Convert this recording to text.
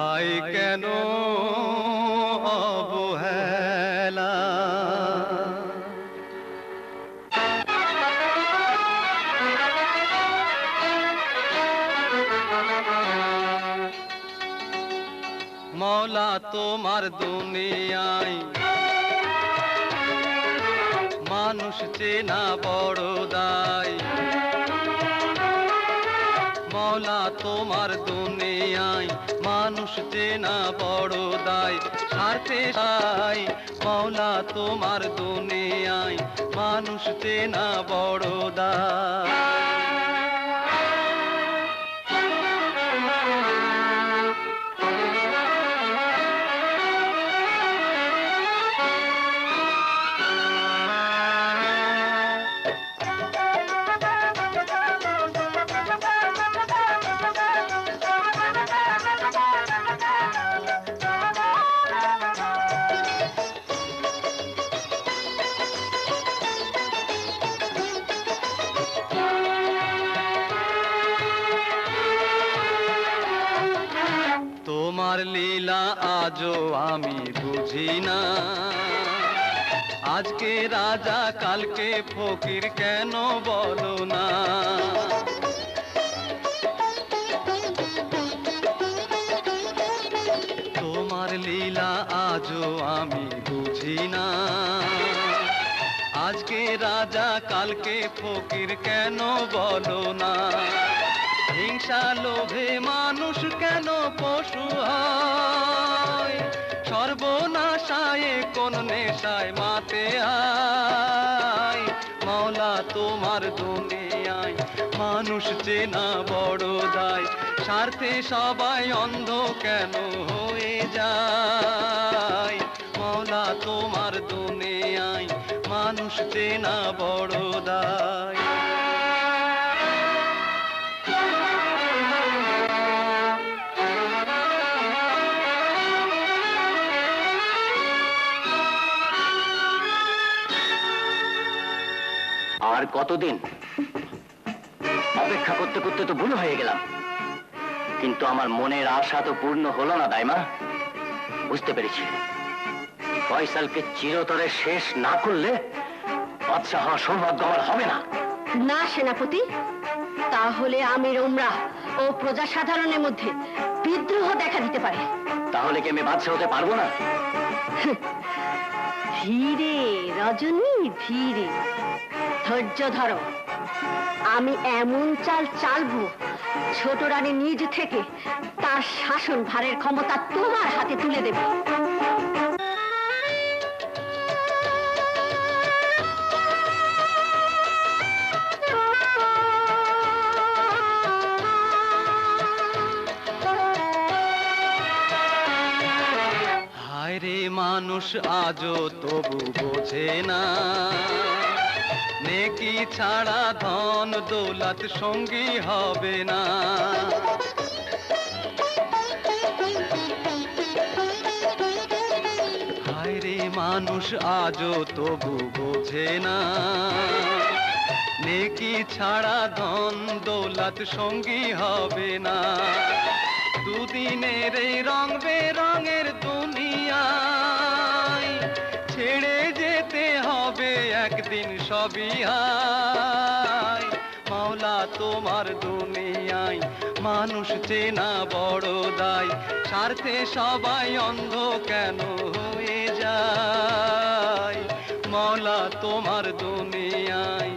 পাই কেন অবহেলা? মৌলা তোমার দুনিয়ায় মানুষ চেনা বড় দায়। মৌলা, তোমার দুনিয়ায় মানুষ চেনা বড় দায় স্বার্থে সাই মৌলা, তোমার দুনিয়ায় মানুষ চেনা বড় দায়। লীলা আজও আমি বুঝি না। আজকে রাজা, কালকে ফকির কেন বলো না? তোমার লীলা আজও আমি বুঝি না। আজকে রাজা, কালকে ফকির কেন বলো না? হিংসা লোভে মানুষ কেন পশু হয়? সর্বনাশায় কোন নেশায় মাতে আয়? মাওলা, তোমার দুনিয়ায় মানুষ চেনা বড় দায়। স্বার্থে সবাই অন্ধ কেন হয়ে যায়? মাওলা, তোমার দুনিয়ায় মানুষ চেনা বড় দায়। আর কতদিন? অপেক্ষা করতে করতে তো ভুল হয়ে গেলাম। কিন্তু আমার মনের আশা তো পূর্ণ হলো না দাইমা। বুঝতে পেরেছি। ফয়সালকে চিরতরে শেষ না করলে বাদশাহ হওয়ার সৌভাগ্য আমার হবে না। না সেনাপতি। তাহলে আমির উমরা ও প্রজা সাধারণের মধ্যে বিদ্রোহ দেখা দিতে পারে। তাহলে কি আমি বাদশাহ হতে পারব না? ধীরে রজনী ধীরে। ধৈর্য ধরো। আমি এমন চাল চালবো, ছোট রানী নিজ থেকে তার শাসন ভারের ক্ষমতা তোমার হাতে তুলে দেবে। মানুষ, আজও তবু বোঝে না। নেকি ছাড়া ধন দৌলত সঙ্গী হবে না। রে মানুষ, আজও তবু বোঝে না। নেকি ছাড়া ধন দৌলত সঙ্গী হবে না। দুদিনের এই রং বেরঙের দুনিয়ায় একদিন সবই হাই মাওলা তোমার দুনিয়ায় মানুষ চেনা বড় দায়। স্বার্থে সবাই অন্ধ কেন হয়ে যায়? মাওলা তোমার দুনিয়ায়